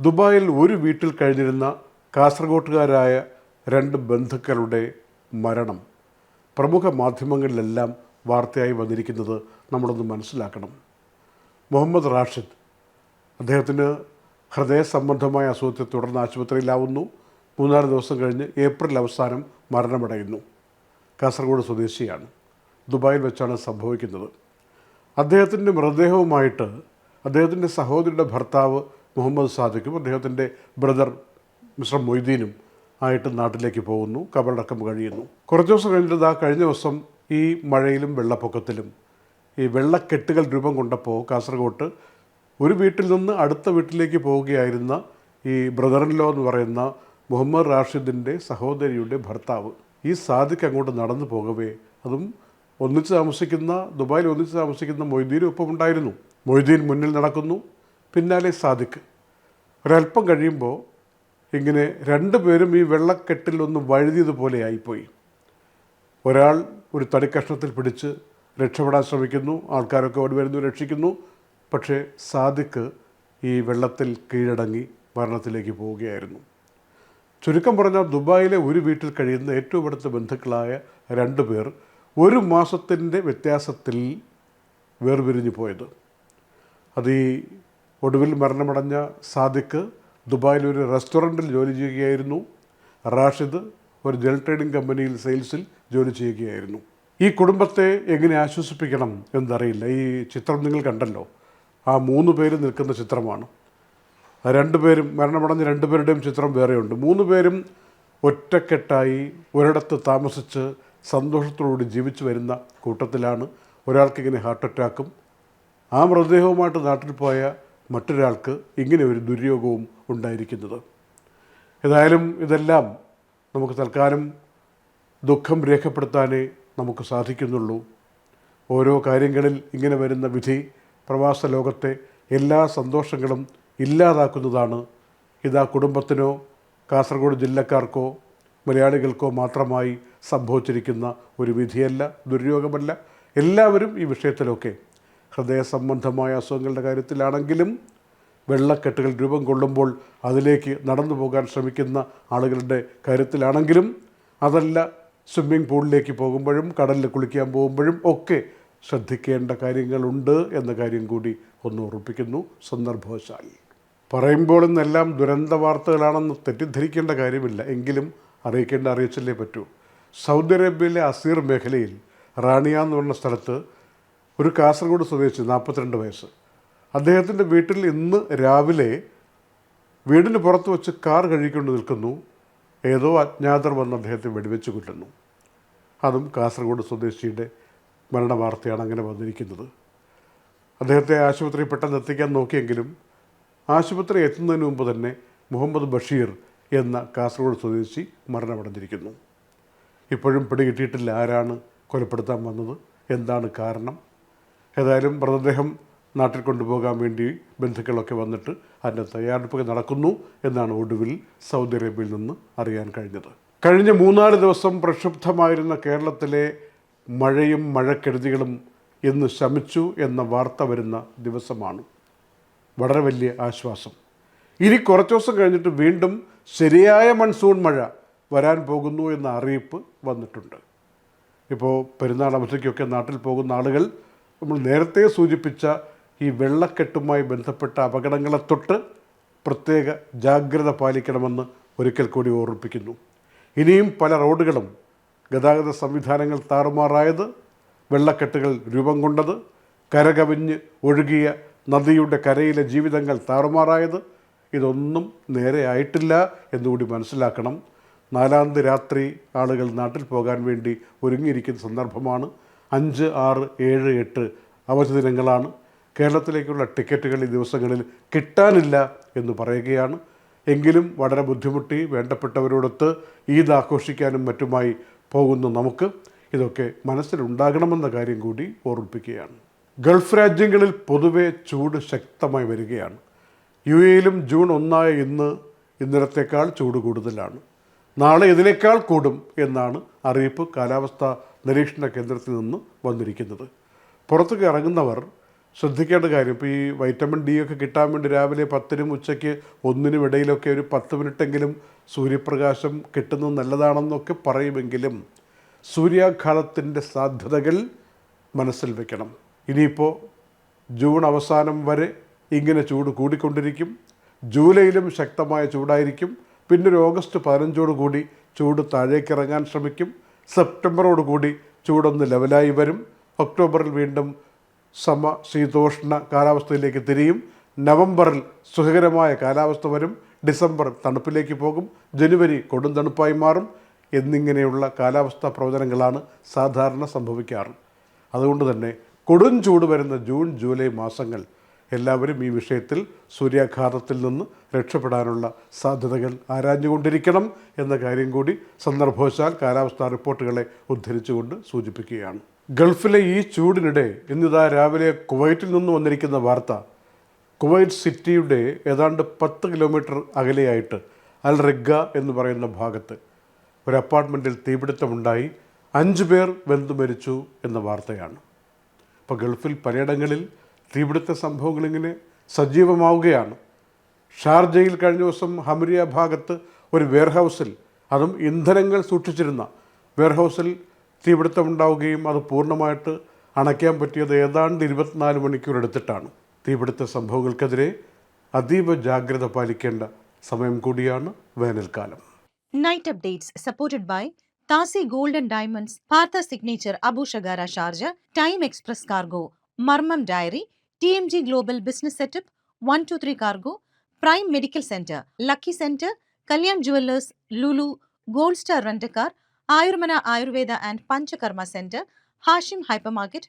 ദുബായിൽ ഒരു വീട്ടിൽ കഴിഞ്ഞിരുന്ന കാസർഗോട്ടുകാരായ രണ്ട് ബന്ധുക്കളുടെ മരണം. പ്രമുഖ മാധ്യമങ്ങളിലെല്ലാം വാർത്തയായി വന്നിരിക്കുന്നത് നമ്മളൊന്ന് മനസ്സിലാക്കണം. മുഹമ്മദ് റാഷിദ് അദ്ദേഹത്തിന് ഹൃദയ സംബന്ധമായ അസുഖത്തെ തുടർന്ന് ആശുപത്രിയിലാവുന്നു. മൂന്നാൽ ദിവസം കഴിഞ്ഞ് ഏപ്രിൽ അവസാനം മരണമടയുന്നു. കാസർഗോഡ് സ്വദേശിയാണ്. ദുബായിൽ വെച്ചാണ് സംഭവിക്കുന്നത്. അദ്ദേഹത്തിന്റെ മൃതദേഹവുമായിട്ട് അദ്ദേഹത്തിന്റെ സഹോദരിയുടെ ഭർത്താവ് മുഹമ്മദ് സാദിഖും അദ്ദേഹത്തിന്റെ ബ്രദർ മിസ്റ്റർ മൊയ്തീനും ആയിട്ട് നാട്ടിലേക്ക് പോകുന്നു കബറടക്കം കഴിയുന്നു. കുറച്ച് ദിവസം കഴിഞ്ഞിട്ട് ആ കഴിഞ്ഞ ദിവസം ഈ മഴയിലും വെള്ളപ്പൊക്കത്തിലും ഈ വെള്ളക്കെട്ടുകൾ രൂപം കൊണ്ടപ്പോൾ കാസർഗോട്ട് ഒരു വീട്ടിൽ നിന്ന് അടുത്ത വീട്ടിലേക്ക് പോവുകയായിരുന്ന ഈ ബ്രദർ ലോ എന്ന് പറയുന്ന മുഹമ്മദ് റാഷിദിന്റെ സഹോദരിയുടെ ഭർത്താവ് ഈ സാദിഖ് അങ്ങോട്ട് നടന്നു പോകവേ അതും ഒന്നിച്ച് താമസിക്കുന്ന ദുബായിൽ ഒന്നിച്ച് താമസിക്കുന്ന മൊയ്തീനും ഒപ്പം ഉണ്ടായിരുന്നു മൊയ്തീൻ മുന്നിൽ നടക്കുന്നു പിന്നാലെ സാദിഖ്. ഒരല്പം കഴിയുമ്പോൾ ഇങ്ങനെ രണ്ടുപേരും ഈ വെള്ളക്കെട്ടിൽ ഒന്ന് വഴുതിയതുപോലെ ആയിപ്പോയി. ഒരാൾ ഒരു തടിക്കഷ്ണത്തിൽ പിടിച്ച് രക്ഷപ്പെടാൻ ശ്രമിക്കുന്നു ആൾക്കാരൊക്കെ ഓടി വരുന്നു രക്ഷിക്കുന്നു. പക്ഷേ സാദിഖ് ഈ വെള്ളത്തിൽ കീഴടങ്ങി മരണത്തിലേക്ക് പോവുകയായിരുന്നു. ചുരുക്കം പറഞ്ഞാൽ ദുബായിലെ ഒരു വീട്ടിൽ കഴിയുന്ന ഏറ്റവും അടുത്ത ബന്ധുക്കളായ രണ്ട് പേർ ഒരു മാസത്തിന്റെ വ്യത്യാസത്തിൽ വേർപിരിഞ്ഞു പോയത്. അത് ഈ ഒടുവിൽ മരണമടഞ്ഞ സാദിഖ് ദുബായിൽ ഒരു റെസ്റ്റോറന്റിൽ ജോലി ചെയ്യുകയായിരുന്നു. റാഷിദ് ഒരു ജെൽ ട്രേഡിംഗ് കമ്പനിയിൽ സെയിൽസിൽ ജോലി ചെയ്യുകയായിരുന്നു. ഈ കുടുംബത്തെ എങ്ങനെ ആശ്വസിപ്പിക്കണം എന്നറിയില്ല. ഈ ചിത്രം നിങ്ങൾ കണ്ടല്ലോ. ആ മൂന്ന് പേര് നിൽക്കുന്ന ചിത്രമാണ്. രണ്ടുപേരും മരണമടഞ്ഞ രണ്ടുപേരുടെയും ചിത്രം വേറെയുണ്ട്. മൂന്ന് പേരും ഒറ്റക്കെട്ടായി ഒരിടത്ത് താമസിച്ച് സന്തോഷത്തോടുകൂടി ജീവിച്ചു വരുന്ന കൂട്ടത്തിലാണ് ഒരാൾക്കിങ്ങനെ ഹാർട്ട് അറ്റാക്കും. ആ മൃതദേഹവുമായിട്ട് നാട്ടിൽ പോയ മറ്റൊരാൾക്ക് ഇങ്ങനെ ഒരു ദുര്യോഗവും ഉണ്ടായിരിക്കുന്നത്. ഏതായാലും ഇതെല്ലാം നമുക്ക് തൽക്കാലം ദുഃഖം രേഖപ്പെടുത്താനേ നമുക്ക് സാധിക്കുന്നുള്ളൂ. ഓരോ കാര്യങ്ങളിൽ ഇങ്ങനെ വരുന്ന വിധി പ്രവാസ ലോകത്തെ എല്ലാ സന്തോഷങ്ങളും ഇല്ലാതാക്കുന്നതാണ്. ഇതാ കുടുംബത്തിനോ കാസർഗോഡ് ജില്ലക്കാർക്കോ മലയാളികൾക്കോ മാത്രമായി സംഭവിച്ചിരിക്കുന്ന ഒരു വിധിയല്ല ദുര്യോഗമല്ല. എല്ലാവരും ഈ വിഷയത്തിലൊക്കെ ഹൃദയ സംബന്ധമായ അസുഖങ്ങളുടെ കാര്യത്തിലാണെങ്കിലും വെള്ളക്കെട്ടുകൾ രൂപം കൊള്ളുമ്പോൾ അതിലേക്ക് നടന്നു പോകാൻ ശ്രമിക്കുന്ന ആളുകളുടെ കാര്യത്തിലാണെങ്കിലും അതല്ല സ്വിമ്മിംഗ് പൂളിലേക്ക് പോകുമ്പോഴും കടലിൽ കുളിക്കാൻ പോകുമ്പോഴും ഒക്കെ ശ്രദ്ധിക്കേണ്ട കാര്യങ്ങളുണ്ട് എന്ന കാര്യം കൂടി ഒന്ന് ഉറപ്പിക്കുന്നു. സന്ദർഭവശാൽ പറയുമ്പോൾ ഇന്നെല്ലാം ദുരന്ത വാർത്തകളാണെന്ന് തെറ്റിദ്ധരിക്കേണ്ട കാര്യമില്ല. എങ്കിലും അറിയിക്കേണ്ട അറിയിച്ചല്ലേ പറ്റൂ. സൗദി അറേബ്യയിലെ അസീർ മേഖലയിൽ റാണിയ എന്ന് പറഞ്ഞ സ്ഥലത്ത് ഒരു കാസർഗോഡ് സ്വദേശി നാൽപ്പത്തിരണ്ട് വയസ്സ്. അദ്ദേഹത്തിന്റെ വീട്ടിൽ ഇന്ന് രാവിലെ വീടിന് പുറത്ത് വെച്ച് കാർ കഴുകിക്കൊണ്ട് നിൽക്കുന്നു. ഏതോ അജ്ഞാതർ വന്ന് അദ്ദേഹത്തെ വെടിവെച്ച് കൊല്ലുന്നു. അതും കാസർഗോഡ് സ്വദേശിയുടെ മരണ വാർത്തയാണ് അങ്ങനെ വന്നിരിക്കുന്നത്. അദ്ദേഹത്തെ ആശുപത്രിയിൽ പെട്ടെന്ന് എത്തിക്കാൻ നോക്കിയെങ്കിലും ആശുപത്രി എത്തുന്നതിന് മുമ്പ് തന്നെ മുഹമ്മദ് ബഷീർ എന്ന കാസർഗോഡ് സ്വദേശി മരണമടഞ്ഞിരിക്കുന്നു. ഇപ്പോഴും പിടികിട്ടിയിട്ടില്ല ആരാണ് കൊലപ്പെടുത്താൻ വന്നത് എന്താണ് കാരണം? ഏതായാലും മൃതദേഹം നാട്ടിൽ കൊണ്ടുപോകാൻ വേണ്ടി ബന്ധുക്കളൊക്കെ വന്നിട്ട് അതിന്റെ തയ്യാറെടുപ്പൊക്കെ നടക്കുന്നു എന്നാണ് ഒടുവിൽ സൗദി അറേബ്യയിൽ നിന്ന് അറിയാൻ കഴിഞ്ഞത്. കഴിഞ്ഞ മൂന്നാൽ ദിവസം പ്രക്ഷുബ്ധമായിരുന്ന കേരളത്തിലെ മഴയും മഴക്കെടുതികളും എന്ന് ശമിച്ചു എന്ന വാർത്ത വരുന്ന ദിവസമാണ്. വളരെ വലിയ ആശ്വാസം. ഇനി കുറച്ച് ദിവസം കഴിഞ്ഞിട്ട് വീണ്ടും ശരിയായ മൺസൂൺ മഴ വരാൻ പോകുന്നു എന്ന അറിയിപ്പ് വന്നിട്ടുണ്ട്. ഇപ്പോൾ പെരുന്നാൾ അവധിക്കൊക്കെ നാട്ടിൽ പോകുന്ന ആളുകൾ നമ്മൾ നേരത്തെ സൂചിപ്പിച്ച ഈ വെള്ളക്കെട്ടുമായി ബന്ധപ്പെട്ട അപകടങ്ങളെ തൊട്ട് പ്രത്യേക ജാഗ്രത പാലിക്കണമെന്ന് ഒരിക്കൽ കൂടി ഓർമ്മിപ്പിക്കുന്നു. ഇനിയും പല റോഡുകളും ഗതാഗത സംവിധാനങ്ങൾ താറുമാറായത് വെള്ളക്കെട്ടുകൾ രൂപം കൊണ്ടത് കരകവിഞ്ഞ് ഒഴുകിയ നദിയുടെ കരയിലെ ജീവിതങ്ങൾ താറുമാറായത് ഇതൊന്നും നേരെയായിട്ടില്ല എന്നുകൂടി മനസ്സിലാക്കണം. നാലാം രാത്രി ആളുകൾ നാട്ടിൽ പോകാൻ വേണ്ടി ഒരുങ്ങിയിരിക്കുന്ന സന്ദർഭമാണ് അഞ്ച് ആറ് ഏഴ് എട്ട് അവധി ദിനങ്ങളാണ്. കേരളത്തിലേക്കുള്ള ടിക്കറ്റുകൾ ഈ ദിവസങ്ങളിൽ കിട്ടാനില്ല എന്ന് പറയുകയാണ്. എങ്കിലും വളരെ ബുദ്ധിമുട്ടി വേണ്ടപ്പെട്ടവരോടൊത്ത് ഈദ് ആഘോഷിക്കാനും മറ്റുമായി പോകുന്ന നമുക്ക് ഇതൊക്കെ മനസ്സിലുണ്ടാകണമെന്ന കാര്യം കൂടി ഓർമ്മിപ്പിക്കുകയാണ്. ഗൾഫ് രാജ്യങ്ങളിൽ പൊതുവെ ചൂട് ശക്തമായി വരികയാണ്. യു എയിലും ജൂൺ ഒന്നായ ഇന്ന് ഇന്നലത്തേക്കാൾ ചൂട് കൂടുതലാണ്. നാളെ ഇതിനേക്കാൾ കൂടും എന്നാണ് അറിയിപ്പ്. കാലാവസ്ഥാ നിരീക്ഷണ കേന്ദ്രത്തിൽ നിന്ന് വന്നിരിക്കുന്നത്. പുറത്തേക്ക് ഇറങ്ങുന്നവർ ശ്രദ്ധിക്കേണ്ട കാര്യം ഇപ്പോൾ ഈ വൈറ്റമിൻ ഡി ഒക്കെ കിട്ടാൻ വേണ്ടി രാവിലെ പത്തിനും ഉച്ചയ്ക്ക് ഒന്നിനും ഇടയിലൊക്കെ ഒരു പത്ത് മിനിറ്റെങ്കിലും സൂര്യപ്രകാശം കിട്ടുന്നത് നല്ലതാണെന്നൊക്കെ പറയുമെങ്കിലും സൂര്യാഘാതത്തിന്റെ സാധ്യതകൾ മനസ്സിൽ വെക്കണം. ഇനിയിപ്പോൾ ജൂൺ അവസാനം വരെ ഇങ്ങനെ ചൂട് കൂടിക്കൊണ്ടിരിക്കും. ജൂലൈയിലും ശക്തമായ ചൂടായിരിക്കും. പിന്നൊരു ഓഗസ്റ്റ് പതിനഞ്ചോടു കൂടി ചൂട് താഴേക്കിറങ്ങാൻ ശ്രമിക്കും. സെപ്റ്റംബറോട് കൂടി ചൂടൊന്ന് ലെവലായി വരും. ഒക്ടോബറിൽ വീണ്ടും സമ ശീതോഷ്ണ കാലാവസ്ഥയിലേക്ക് തിരിയും. നവംബറിൽ സുഖകരമായ കാലാവസ്ഥ വരും. ഡിസംബർ തണുപ്പിലേക്ക് പോകും. ജനുവരി കൊടും തണുപ്പായി മാറും. എന്നിങ്ങനെയുള്ള കാലാവസ്ഥാ പ്രവചനങ്ങളാണ് സാധാരണ സംഭവിക്കാറ്. അതുകൊണ്ട് തന്നെ കൊടും ചൂട് വരുന്ന ജൂൺ ജൂലൈ മാസങ്ങൾ എല്ലാവരും ഈ വിഷയത്തിൽ സൂര്യാഘാതത്തിൽ നിന്ന് രക്ഷപ്പെടാനുള്ള സാധ്യതകൾ ആരാഞ്ഞുകൊണ്ടിരിക്കണം എന്ന കാര്യം കൂടി സന്ദർഭവശാൽ കാലാവസ്ഥാ റിപ്പോർട്ടുകളെ ഉദ്ധരിച്ചുകൊണ്ട് സൂചിപ്പിക്കുകയാണ്. ഗൾഫിലെ ഈ ചൂടിനിടെ ഇന്നിതാ രാവിലെ കുവൈറ്റിൽ നിന്ന് വന്നിരിക്കുന്ന വാർത്ത കുവൈറ്റ് സിറ്റിയുടെ ഏതാണ്ട് പത്ത് കിലോമീറ്റർ അകലെയായിട്ട് അൽ റിഗ എന്ന് പറയുന്ന ഭാഗത്ത് ഒരു അപ്പാർട്ട്മെന്റിൽ തീപിടുത്തമുണ്ടായി. അഞ്ച് പേർ വെന്തു മരിച്ചു എന്ന വാർത്തയാണ്. അപ്പോൾ ഗൾഫിൽ പലയിടങ്ങളിൽ തീപിടുത്ത സംഭവങ്ങളിങ്ങനെ സജീവമാവുകയാണ്. ഷാർജയിൽ കഴിഞ്ഞ ദിവസം ഹമരിയ ഭാഗത്ത് ഒരു വെയർഹൗസിൽ അതും ഇന്ധനങ്ങൾ സൂക്ഷിച്ചിരുന്ന വെയർഹൗസിൽ തീപിടുത്തമുണ്ടാവുകയും അത് പൂർണമായിട്ട് അണയ്ക്കാൻ പറ്റിയത് ഏതാണ്ട് ഇരുപത്തിനാല് മണിക്കൂർ എടുത്തിട്ടാണ്. തീപിടുത്ത സംഭവങ്ങൾക്കെതിരെ അതീവ ജാഗ്രത പാലിക്കേണ്ട സമയം കൂടിയാണ് വേനൽക്കാലം. Night updates supported by Thasi golden diamonds Partha signature Signature Sharjah time express cargo മർമ്മം diary TMG Global Business Setup, 123 Cargo, Prime Medical Center, Lucky Center, Kalyan Jewelers, Lulu, Gold Star Rent Car, Ayurmana Ayurveda and Panchakarma Center, Hashim Hypermarket,